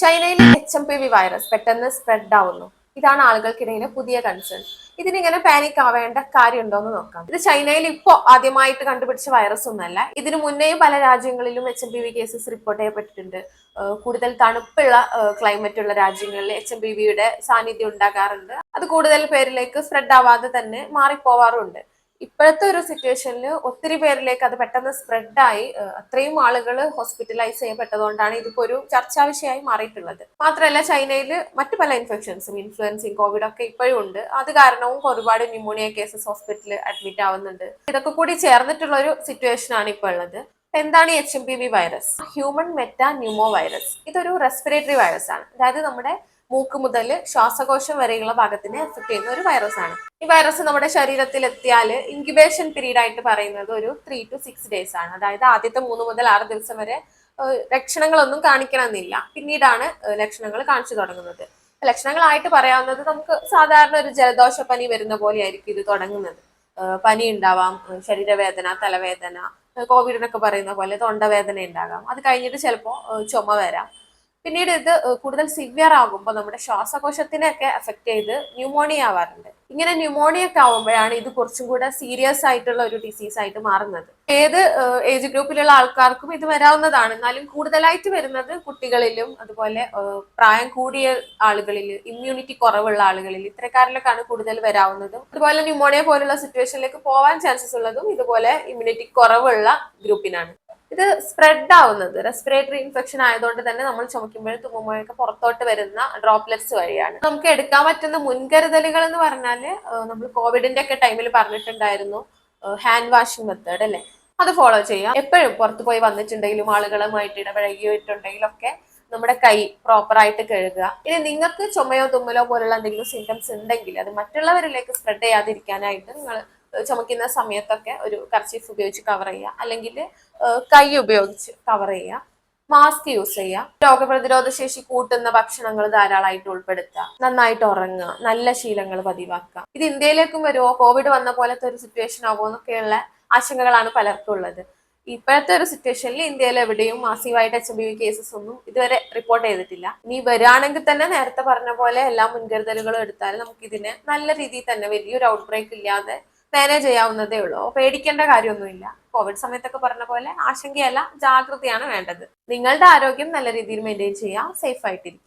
ചൈനയിൽ H M P V virus പെട്ടെന്ന് spread ആവുന്നു. ഇതാണ് ആളുകൾക്കിടയിലെ പുതിയ കൺസേൺ ഇതിനിങ്ങനെ പാനിക് ആവേണ്ട കാര്യമുണ്ടോ എന്ന് നോക്കാം. ഇത് ചൈനയിൽ ഇപ്പോൾ ആദ്യമായിട്ട് കണ്ടുപിടിച്ച വൈറസ് ഒന്നല്ല. ഇതിനു മുന്നേയും പല രാജ്യങ്ങളിലും H M P V cases report ചെയ്യപ്പെട്ടിട്ടുണ്ട്. കൂടുതൽ തണുപ്പുള്ള ക്ലൈമറ്റ് ഉള്ള രാജ്യങ്ങളിൽ എച്ച് എം പി വിയുടെ സാന്നിധ്യം ഉണ്ടാകാറുണ്ട്. അത് കൂടുതൽ പേരിലേക്ക് സ്പ്രെഡ് ആവാതെ തന്നെ മാറിപ്പോവാറുണ്ട്. ഇപ്പോഴത്തെ ഒരു സിറ്റുവേഷനിൽ ഒത്തിരി പേരിലേക്ക് അത് പെട്ടെന്ന് സ്പ്രെഡായി അത്രയും ആളുകൾ ഹോസ്പിറ്റലൈസ് ചെയ്യപ്പെട്ടതുകൊണ്ടാണ് ഇതിപ്പോൾ ഒരു ചർച്ചാ വിഷയമായി മാറിയിട്ടുള്ളത്. മാത്രമല്ല ചൈനയിൽ മറ്റു പല ഇൻഫെക്ഷൻസും ഇൻഫ്ലുവൻസിങ് കോവിഡ് ഒക്കെ ഇപ്പോഴും ഉണ്ട്. അത് കാരണവും ഒരുപാട് ന്യൂമോണിയ കേസസ് ഹോസ്പിറ്റലിൽ അഡ്മിറ്റ് ആവുന്നുണ്ട്. ഇതൊക്കെ കൂടി ചേർന്നിട്ടുള്ള ഒരു സിറ്റുവേഷൻ ആണ് ഇപ്പോൾ ഉള്ളത്. എന്താണ് H M P V virus human metapneumovirus ഇതൊരു റെസ്പിറേറ്ററി വൈറസ് ആണ്. അതായത് നമ്മുടെ മൂക്ക് മുതൽ ശ്വാസകോശം വരെയുള്ള ഭാഗത്തിനെ എഫക്ട് ചെയ്യുന്ന ഒരു വൈറസ് ആണ്. ഈ വൈറസ് നമ്മുടെ ശരീരത്തിൽ എത്തിയാൽ ഇൻക്യുബേഷൻ പീരീഡ് ആയിട്ട് പറയുന്നത് ഒരു ത്രീ ടു സിക്സ് ഡേയ്സ് ആണ്. അതായത് ആദ്യത്തെ മൂന്ന് മുതൽ ആറ് ദിവസം വരെ ലക്ഷണങ്ങളൊന്നും കാണിക്കണമെന്നില്ല. പിന്നീടാണ് ലക്ഷണങ്ങൾ കാണിച്ചു തുടങ്ങുന്നത്. ലക്ഷണങ്ങളായിട്ട് പറയാവുന്നത് നമുക്ക് സാധാരണ ഒരു ജലദോഷ പനി വരുന്ന പോലെ ആയിരിക്കും ഇത് തുടങ്ങുന്നത്. പനി ഉണ്ടാവാം ശരീരവേദന തലവേദന കോവിഡിനൊക്കെ പറയുന്ന പോലെ തൊണ്ടവേദന ഉണ്ടാകാം. അത് കഴിഞ്ഞിട്ട് ചിലപ്പോൾ ചുമ വരാം. പിന്നീട് ഇത് കൂടുതൽ സിവിയർ ആകുമ്പോൾ നമ്മുടെ ശ്വാസകോശത്തിനെയൊക്കെ എഫക്ട് ചെയ്ത് ന്യൂമോണിയ ആവാറുണ്ട്. ഇങ്ങനെ ന്യൂമോണിയ ഒക്കെ ആവുമ്പോഴാണ് ഇത് കുറച്ചും കൂടെ സീരിയസ് ആയിട്ടുള്ള ഒരു ഡിസീസ് ആയിട്ട് മാറുന്നത്. ഏത് ഏജ് ഗ്രൂപ്പിലുള്ള ആൾക്കാർക്കും ഇത് വരാവുന്നതാണ്. എന്നാലും കൂടുതലായിട്ട് വരുന്നത് കുട്ടികളിലും അതുപോലെ പ്രായം കൂടിയ ആളുകളിൽ ഇമ്മ്യൂണിറ്റി കുറവുള്ള ആളുകളിൽ ഇത്തരക്കാരിലൊക്കെയാണ് കൂടുതൽ വരാവുന്നതും. അതുപോലെ ന്യൂമോണിയ പോലുള്ള സിറ്റുവേഷനിലേക്ക് പോവാൻ ചാൻസസ് ഉള്ളതും ഇതുപോലെ ഇമ്മ്യൂണിറ്റി കുറവുള്ള ഗ്രൂപ്പിനാണ് ഇത് സ്പ്രെഡ് ആവുന്നത്. റെസ്പിറേറ്ററി ഇൻഫെക്ഷൻ ആയതുകൊണ്ട് തന്നെ നമ്മൾ ചുമക്കുമ്പോഴും തുമ്മുമ്പോഴൊക്കെ പുറത്തോട്ട് വരുന്ന ഡ്രോപ്ലെറ്റ്സ് വഴിയാണ്. നമുക്ക് എടുക്കാൻ പറ്റുന്ന മുൻകരുതലുകൾ എന്ന് പറഞ്ഞാൽ നമ്മൾ കോവിഡിന്റെ ഒക്കെ ടൈമിൽ പറഞ്ഞിട്ടുണ്ടായിരുന്നു ഹാൻഡ് വാഷിംഗ് മെത്തേഡ് അല്ലേ? അത് ഫോളോ ചെയ്യാം. എപ്പോഴും പുറത്ത് പോയി വന്നിട്ടുണ്ടെങ്കിലും ആളുകളുമായിട്ട് ഇടപഴകിയിട്ടുണ്ടെങ്കിലും ഒക്കെ നമ്മുടെ കൈ പ്രോപ്പർ ആയിട്ട് കഴുകുക. ഇനി നിങ്ങൾക്ക് ചുമയോ തുമ്മലോ പോലുള്ള എന്തെങ്കിലും സിംറ്റംസ് ഉണ്ടെങ്കിൽ അത് മറ്റുള്ളവരിലേക്ക് സ്പ്രെഡ് ചെയ്യാതിരിക്കാനായിട്ട് നിങ്ങൾ ചുമക്കുന്ന സമയത്തൊക്കെ ഒരു കർച്ചീഫ് ഉപയോഗിച്ച് കവർ ചെയ്യുക. അല്ലെങ്കിൽ കൈ ഉപയോഗിച്ച് കവർ ചെയ്യുക. മാസ്ക് യൂസ് ചെയ്യുക. രോഗപ്രതിരോധ ശേഷി കൂട്ടുന്ന ഭക്ഷണങ്ങൾ ധാരാളമായിട്ട് ഉൾപ്പെടുത്തുക. നന്നായിട്ട് ഉറങ്ങുക. നല്ല ശീലങ്ങൾ പതിവാക്കുക. ഇത് ഇന്ത്യയിലേക്കും വരുമോ കോവിഡ് വന്ന പോലത്തെ ഒരു സിറ്റുവേഷൻ ആവുമോ? എന്നൊക്കെയുള്ള ആശങ്കകളാണ് പലർക്കും ഉള്ളത്. ഇപ്പോഴത്തെ ഒരു സിറ്റുവേഷനിൽ ഇന്ത്യയിൽ എവിടെയും മാസീവായിട്ട് എച്ച് ബി വി കേസസ് ഒന്നും ഇതുവരെ റിപ്പോർട്ട് ചെയ്തിട്ടില്ല. ഇനി വരികയാണെങ്കിൽ തന്നെ നേരത്തെ പറഞ്ഞ പോലെ എല്ലാ മുൻകരുതലുകളും എടുത്താൽ നമുക്ക് ഇതിനെ നല്ല രീതിയിൽ തന്നെ വലിയൊരു ഔട്ട് ബ്രേക്ക് ഇല്ലാതെ മാനേജ് ചെയ്യാവുന്നതേ ഉള്ളൂ. പേടിക്കേണ്ട കാര്യമൊന്നുമില്ല. കോവിഡ് സമയത്തൊക്കെ പറഞ്ഞ പോലെ ആശങ്കയല്ല ജാഗ്രതയാണ് വേണ്ടത്. നിങ്ങളുടെ ആരോഗ്യം നല്ല രീതിയിൽ മെയിന്റെയിൻ ചെയ്യുക സേഫ് ആയിട്ടിരിക്കുക.